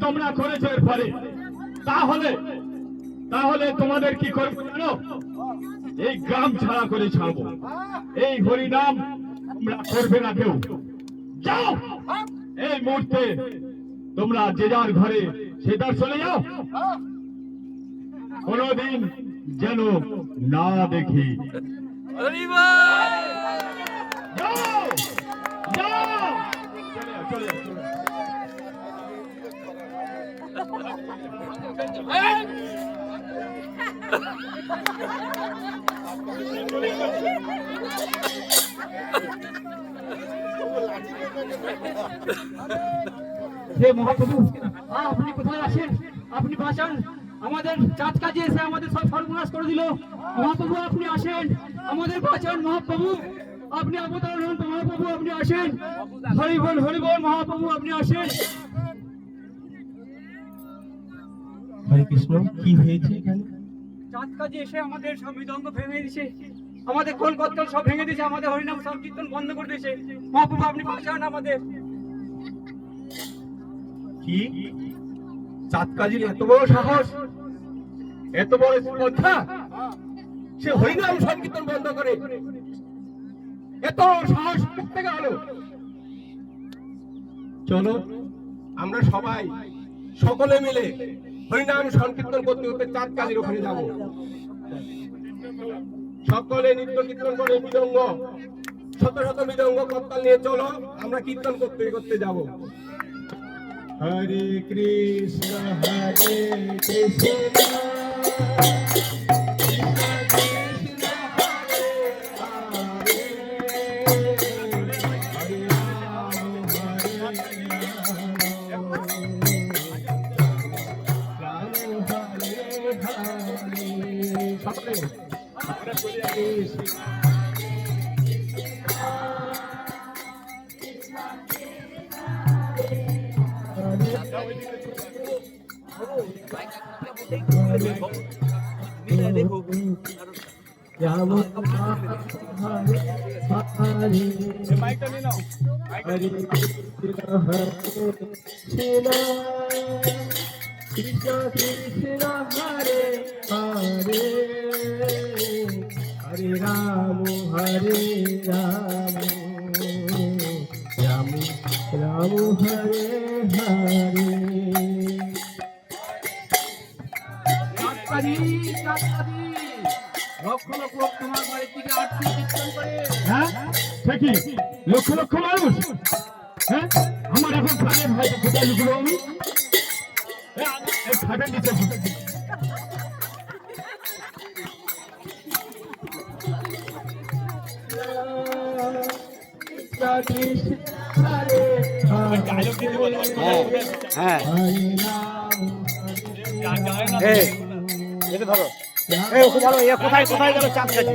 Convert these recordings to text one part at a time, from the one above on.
তোমরা করেছ তাহলে তাহলে তোমাদের কি করব জানো? এই গ্রাম ছাড়া করে ছাড়বো। এই হরিনাম তোমরা করবে না কেউ। যাও! এই মুহূর্তে তোমরা যে যার ঘরে, সে তার চলে যাও। কোনদিন যেন না দেখি। আপনি কোথায় আছেন? আপনি বাঁচান। আমাদের চাঁদ কাজে এসে আমাদের সব সর্বনাশ করে দিল। মহাপ্রভু, আপনি আসেন। আমাদের বাঁচান মহাপ্রভু। আপনি অবতার হন মহাপ্রভু, আপনি আসেন। হরি বল, হরি মহাপ্রভু, আপনি আসেন। হরে কৃষ্ণ কি হয়েছে এখানে? চাঁদ কাজে এসে আমাদের সব মৃদঙ্গ ভেঙে দিয়েছে। আমাদের কত্তল সব ভেঙে দিয়েছে আমাদের হরিনাম সংকীর্তন বন্ধ করে দিয়েছে। মহাপ্রভু আপনি বাঁচান আমাদের। কি? এত বড় সাহস এত বড় সে হরিনাম সংকীর্তন বন্ধ করে। এত সাহস থেকে হলো চলো আমরা সবাই সকলে মিলে হরিনাম সংকীর্তন করতে করতে চাঁদ চাঁদকাজির ওখানে যাব। সকলে নিত্য কীর্তন করে মৃদঙ্গ শত শত মৃদঙ্গ কর্তাল নিয়ে চলো, আমরা কীর্তন করতে করতে যাব। হরে কৃষ্ণ হরে কৃষ্ণ। কৃষ্ণ কৃষ্ণ হরে হরে হরে রাম হরে রাম। রাম রাম হরে হরে। লক্ষ লক্ষ লোক তোমার বাড়ির দিকে আটকে কীর্তন করে। হ্যাঁ? সে লক্ষ লক্ষ মানুষ? হ্যাঁ? আমার এখন প্রাণের ভয় কোথায় লুকলো আমি- এই খাটের নিচে হ্যাঁ কোথায় কোথায় গেল কাজি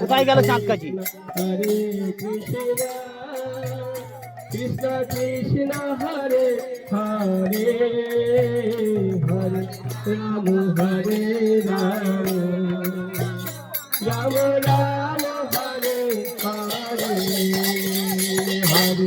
কোথায় গেল চাঁদ কাজি কৃষ্ণ কৃষ্ণ, হরে হরে হরে রাম, হরে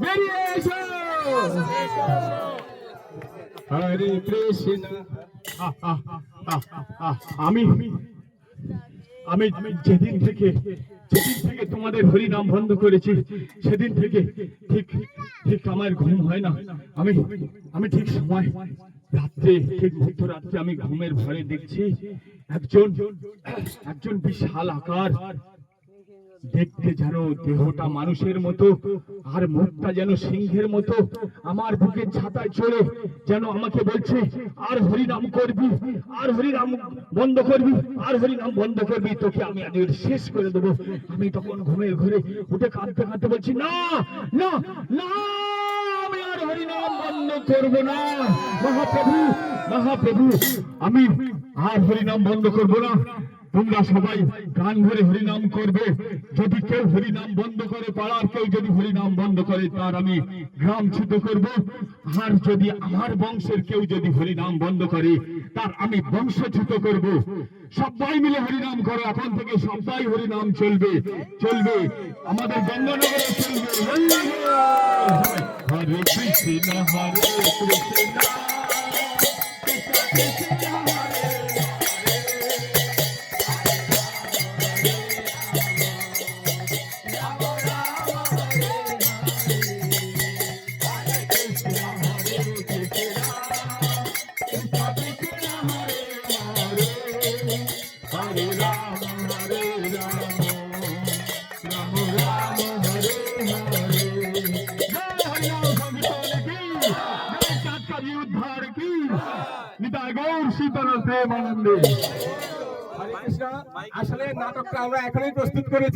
বেরিয়ে এসো হরে আমি আমি যেদিন থেকে যেদিন থেকে তোমাদের বন্ধ করেছি, সেদিন থেকে ঠিক ঠিক আমার ঘুম হয় না। আমি আমি ঠিক সময়, রাত্রে, ঠিক আমি ঘুমের ভরে দেখছি একজন একজন বিশাল আকার দেখতে যেন দেহটা মানুষের মতো, আর মুখটা যেন সিংহের মতো। আমার বুকের ছাতায় চড়ে যেন আমাকে বলছে, আর হরিনাম করবি, আর হরিনাম বন্ধ করবি, আর হরিনাম বন্ধ করবি, তোকে আমি আজ শেষ করে দেবো। আমি তখন ঘুমের ঘরে উঠে কাঁদতে কাঁদতে বলছি, না না না, আমি আর হরিনাম বন্ধ করব না। মহাপ্রভু মহাপ্রভু, আমি আর হরিনাম বন্ধ করব না। তোমরা সবাই গান ভরে হরিনাম করবে। যদি কেউ হরিনাম বন্ধ করে, পাড়ার কেউ যদি হরিনাম বন্ধ করে, তার আমি গ্রাম ছুত করব। আর যদি আমার বংশের কেউ যদি হরিনাম বন্ধ করে, তার আমি বংশ বংশচ্যুত করব। সবাই মিলে হরিনাম করো, এখন থেকে সবাই হরিনাম চলবে। চলবে। আমাদের গঙ্গানগরে চলবে। হরে কৃষ্ণ হরে কৃষ্ণ। হরে আসলে নাটকটা আমরা এখনই প্রস্তুত করেছি।